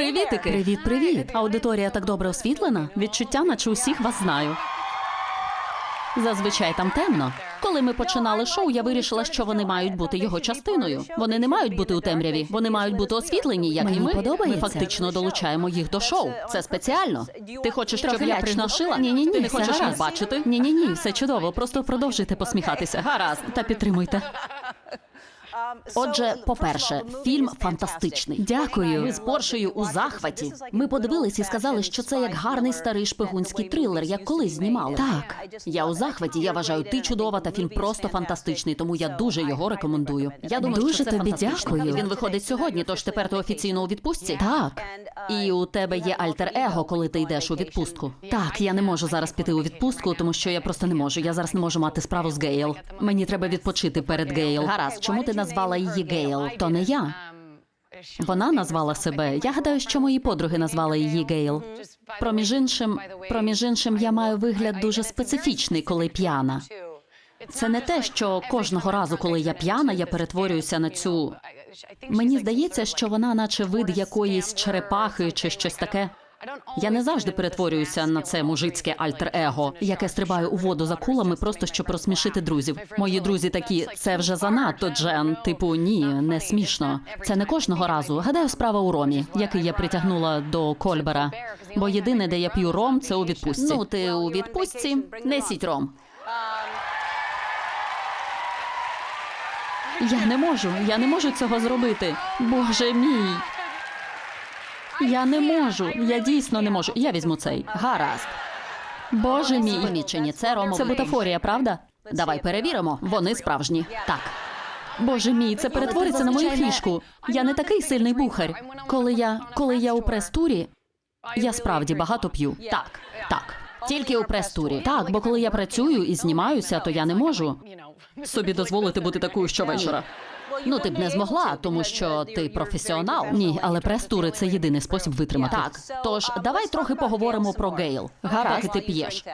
Привітики! Привіт, привіт! Аудиторія так добре освітлена. Відчуття, наче усіх вас знаю. Зазвичай там темно. Коли ми починали шоу, я вирішила, що вони мають бути його частиною. Вони не мають бути у темряві, вони мають бути освітлені, як Мені і ми. подобається. Ми фактично долучаємо їх до шоу. Це спеціально. Ти хочеш, щоб Трохи я лячно. приношила? Ні, ні, ні, Ти не все хочеш гаразд. нас бачити? Ні, ні, ні, все чудово. Просто продовжуйте посміхатися. Гаразд, та підтримуйте. Отже, по-перше, фільм фантастичний. Дякую. Ми з Поршею у захваті. Ми подивились і сказали, що це як гарний старий шпигунський трилер, як колись знімали. Так, я у захваті. Я вважаю, ти чудова, та фільм просто фантастичний, тому я дуже його рекомендую. Я думаю, Дуже що це тобі дякую. Він виходить сьогодні, тож тепер ти офіційно у відпустці. Так. І у тебе є альтер-его, коли ти йдеш у відпустку. Так, я не можу зараз піти у відпустку, тому що я просто не можу. Я зараз не можу мати справу з Гейл. Мені треба відпочити перед Гейл. Гаразд, чому ти назвала її Гейл? То не я. Вона назвала себе. Я гадаю, що мої подруги назвали її Гейл. Проміж іншим, проміж іншим, я маю вигляд дуже специфічний, коли п'яна. Це не те, що кожного разу, коли я п'яна, я перетворююся на цю. Мені здається, що вона, наче вид якоїсь черепахи чи щось таке. Я не завжди перетворююся на це мужицьке альтер-его, яке стрибає у воду за кулами, просто щоб розсмішити друзів. Мої друзі такі, це вже занадто, Джен. Типу, ні, не смішно. Це не кожного разу. Гадаю, справа у ромі, який я притягнула до Кольбера. Бо єдине, де я п'ю ром, це у відпустці. Ну, ти у відпустці, несіть ром. Я не можу, я не можу цього зробити. Боже мій. Я не можу. Я дійсно не можу. Я візьму цей. Гаразд. Боже мій. Помічені, це ромовий. Це бутафорія, правда? Давай перевіримо. Вони справжні. Так. Боже мій, це перетвориться на мою фішку. Я не такий сильний бухар. Коли я, коли я у прес-турі, я справді багато п'ю. Так, так. Тільки у прес-турі. Так, бо коли я працюю і знімаюся, то я не можу собі дозволити бути такою щовечора. Ну, ти б не змогла, тому що ти професіонал. Ні, але прес-тури це єдиний спосіб витримати. Так, тож давай трохи поговоримо про Гейл. Гаразд, ти п'єш.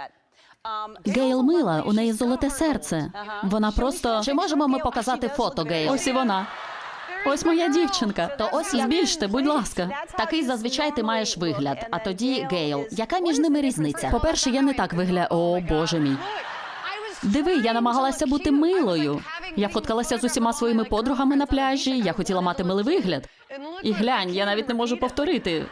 Гейл мила, у неї золоте серце. Вона просто чи можемо ми показати фото Гейл? Ось і вона. Ось моя дівчинка. То ось збільште, будь ласка. Такий зазвичай ти маєш вигляд. А тоді Гейл. Яка між ними різниця? По-перше, я не так виглядаю. О, боже мій. Диви, я намагалася бути милою. Я фоткалася з усіма своїми подругами на пляжі. Я хотіла мати милий вигляд. І глянь, я навіть не можу повторити.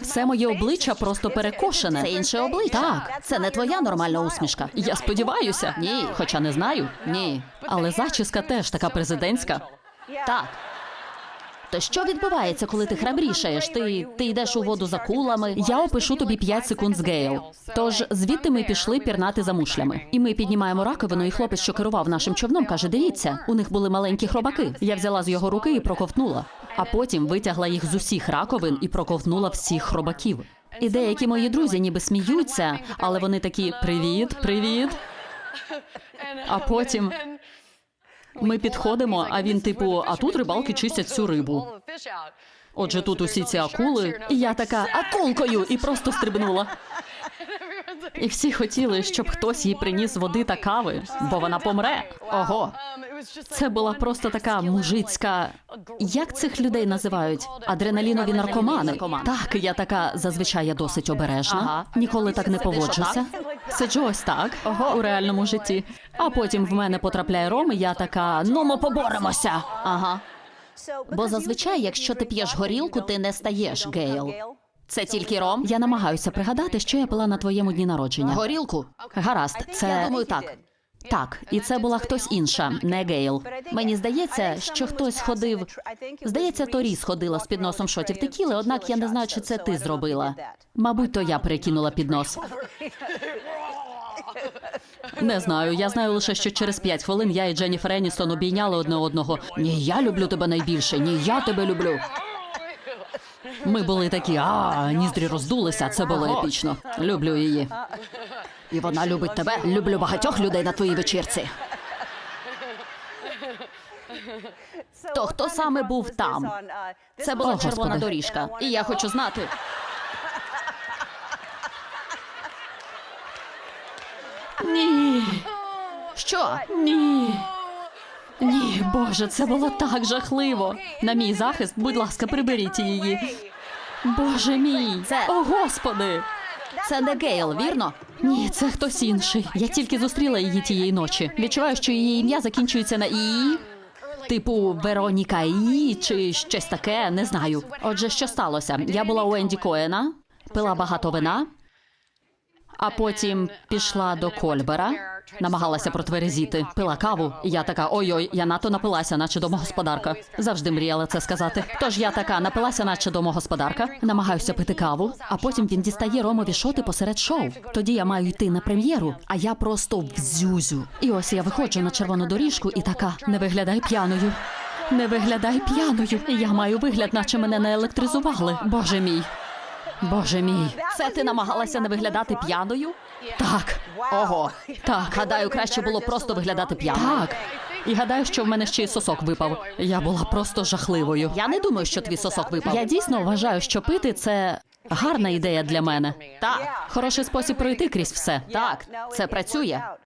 Все моє обличчя просто перекошене. Це інше обличчя. Так, це не твоя нормальна усмішка. Я сподіваюся. Ні, хоча не знаю. Ні. Але зачіска теж така президентська. Так. То що відбувається, коли ти храбрішаєш? Ти, ти йдеш у воду за кулами. Я опишу тобі 5 секунд з Гейл. Тож звідти ми пішли пірнати за мушлями. І ми піднімаємо раковину, і хлопець, що керував нашим човном, каже: дивіться, у них були маленькі хробаки. Я взяла з його руки і проковтнула, а потім витягла їх з усіх раковин і проковтнула всіх хробаків. І деякі мої друзі ніби сміються, але вони такі: привіт, привіт. А потім ми підходимо, а він, типу, а тут рибалки чистять всю рибу. Отже, тут усі ці акули, і я така акулкою, і просто стрибнула. І всі хотіли, щоб хтось їй приніс води та кави, бо вона помре. Ого, це була просто така мужицька. Як цих людей називають? Адреналінові наркомани. Так, я така зазвичай я досить обережна. Ніколи так не поводжуся. Сиджу ось так у реальному житті. А потім в мене потрапляє ром, і я така: ну ми поборемося. Ага. Бо зазвичай, якщо ти п'єш горілку, ти не стаєш гейл. Це тільки ром. Я намагаюся пригадати, що я пила на твоєму дні народження. Горілку? Гаразд, це Я думаю так. Так, і це була хтось інша, не Гейл. Мені здається, що хтось ходив. Здається, Торі сходила з підносом шотів текіли, однак я не знаю, чи це ти зробила. Мабуть, то я перекинула піднос. Не знаю. Я знаю лише, що через п'ять хвилин я і Дженніфер Еністон обійняли одне одного. Ні, я люблю тебе найбільше, ні, я тебе люблю. Ми були такі, а ніздрі роздулися. Це було епічно. Люблю її. І вона любить тебе. Люблю багатьох людей на твоїй вечірці. То хто саме був там? Це була О, червона Господи. доріжка. І я хочу знати. Ні. Що? Ні. Ні, боже, це було так жахливо. На мій захист, будь ласка, приберіть її. Боже мій, Це- о господи. Це не Гейл, вірно? Ні, це хтось інший. Я тільки зустріла її тієї ночі. Відчуваю, що її ім'я закінчується на і. Типу Вероніка І чи щось таке, не знаю. Отже, що сталося? Я була у Енді Коена, пила багато вина, а потім пішла до Кольбера, намагалася протверезіти, пила каву. Я така: ой-ой, я надто напилася, наче домогосподарка. Завжди мріяла це сказати. Тож я така напилася, наче домогосподарка, намагаюся пити каву, а потім він дістає ромові шоти посеред шоу. Тоді я маю йти на прем'єру, а я просто в зюзю. І ось я виходжу на червону доріжку і така: не виглядай п'яною. Не виглядай п'яною. Я маю вигляд, наче мене не електризували. Боже мій. Боже мій, це ти намагалася не виглядати п'яною? Так. Ого. Так, гадаю, краще було просто виглядати п'яною. Так. І гадаю, що в мене ще й сосок випав. Я була просто жахливою. Я не думаю, що твій сосок випав. Я дійсно вважаю, що пити це гарна ідея для мене. Так, хороший спосіб пройти крізь все. Так, це працює.